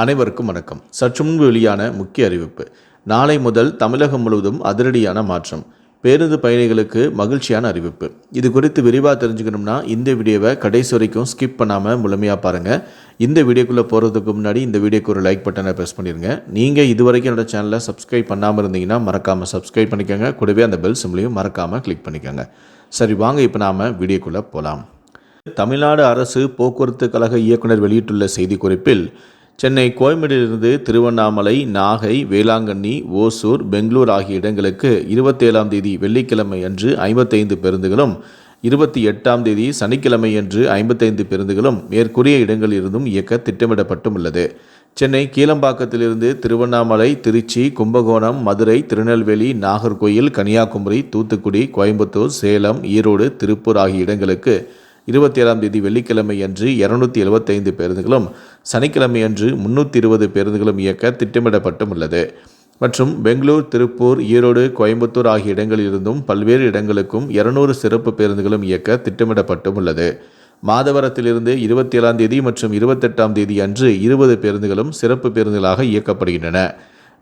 அனைவருக்கும் வணக்கம். சற்று முன்பு வெளியான முக்கிய அறிவிப்பு. நாளை முதல் தமிழகம் முழுவதும் அதிரடியான மாற்றம். பேருந்து பயணிகளுக்கு மகிழ்ச்சியான அறிவிப்பு. இது குறித்து விரிவாக தெரிஞ்சுக்கணும்னா இந்த வீடியோவை கடைசி வரைக்கும் ஸ்கிப் பண்ணாமல் முழுமையாக பாருங்கள் இந்த வீடியோக்குள்ளே போகிறதுக்கு முன்னாடி இந்த வீடியோக்கு ஒரு லைக் பட்டனை ப்ரெஸ் பண்ணிடுங்க நீங்கள் இது வரைக்கும் என்னோட சேனலை சப்ஸ்கிரைப் பண்ணாமல் இருந்தீங்கன்னா மறக்காமல் சப்ஸ்கிரைப் பண்ணிக்கோங்க. கூடவே அந்த பெல் சிம்லையும் மறக்காமல் கிளிக் பண்ணிக்கோங்க. சரி வாங்க இப்போ நாம் வீடியோக்குள்ளே போகலாம் தமிழ்நாடு அரசு போக்குவரத்து கழக இயக்குனர் வெளியிட்டுள்ள செய்திக்குறிப்பில் சென்னை கோயம்பேடிலிருந்து திருவண்ணாமலை நாகை வேளாங்கண்ணி ஓசூர் பெங்களூர் ஆகிய இடங்களுக்கு இருபத்தேழாம் தேதி வெள்ளிக்கிழமை அன்று ஐம்பத்தைந்து பேருந்துகளும் இருபத்தி எட்டாம் தேதி சனிக்கிழமை அன்று ஐம்பத்தைந்து பேருந்துகளும் மேற்கூறிய இடங்களிலிருந்தும் இயக்க திட்டமிடப்பட்டும் உள்ளது சென்னை கீழம்பாக்கத்திலிருந்து திருவண்ணாமலை திருச்சி கும்பகோணம் மதுரை திருநெல்வேலி நாகர்கோயில் கன்னியாகுமரி தூத்துக்குடி கோயம்புத்தூர் சேலம் ஈரோடு திருப்பூர் ஆகிய இடங்களுக்கு இருபத்தி ஏழாம் தேதி வெள்ளிக்கிழமை அன்று இருநூத்தி எழுபத்தைந்து பேருந்துகளும் சனிக்கிழமை அன்று முன்னூற்றி இருபது பேருந்துகளும் இயக்க திட்டமிடப்பட்டும் உள்ளது மற்றும் பெங்களூர் திருப்பூர் ஈரோடு கோயம்புத்தூர் ஆகிய இடங்களிலிருந்தும் பல்வேறு இடங்களுக்கும் இருநூறு சிறப்பு பேருந்துகளும் இயக்க திட்டமிடப்பட்டும் உள்ளது மாதவரத்திலிருந்து இருபத்தி ஏழாம் தேதி மற்றும் இருபத்தெட்டாம் தேதி அன்று இருபது பேருந்துகளும் சிறப்பு பேருந்துகளாக இயக்கப்படுகின்றன.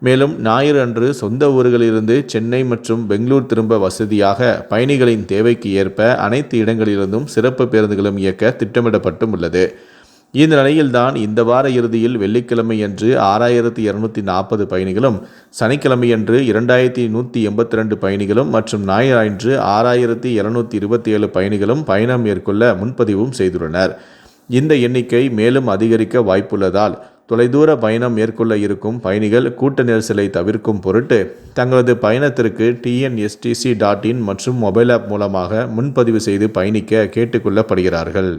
மேலும் ஞாயிறு அன்று சொந்த ஊர்களிலிருந்து சென்னை மற்றும் பெங்களூர் திரும்ப வசதியாக பயணிகளின் தேவைக்கு ஏற்ப அனைத்து இடங்களிலிருந்தும் சிறப்பு பேருந்துகளும் இயக்க திட்டமிடப்பட்டும் உள்ளது இந்த நிலையில்தான் இந்த வார இறுதியில் வெள்ளிக்கிழமை அன்று ஆறாயிரத்தி இருநூத்தி நாற்பது பயணிகளும் சனிக்கிழமையன்று இரண்டாயிரத்தி நூற்றி எண்பத்தி ரெண்டு பயணிகளும் மற்றும் ஞாயிறன்று ஆறாயிரத்தி இருநூத்தி இருபத்தி ஏழு பயணிகளும் பயணம் மேற்கொள்ள முன்பதிவும் செய்துள்ளனர். இந்த எண்ணிக்கை மேலும் அதிகரிக்க வாய்ப்புள்ளதால் தொலைதூர பயணம் மேற்கொள்ள இருக்கும் பயணிகள் கூட்ட நெரிசலை தவிர்க்கும் பொருட்டு தங்களது பயணத்திற்கு டிஎன்எஸ்டிசி டாட் இன் மற்றும் மொபைல் ஆப் மூலமாக முன்பதிவு செய்து பயணிக்க கேட்டுக்கொள்ளப்படுகிறார்கள்.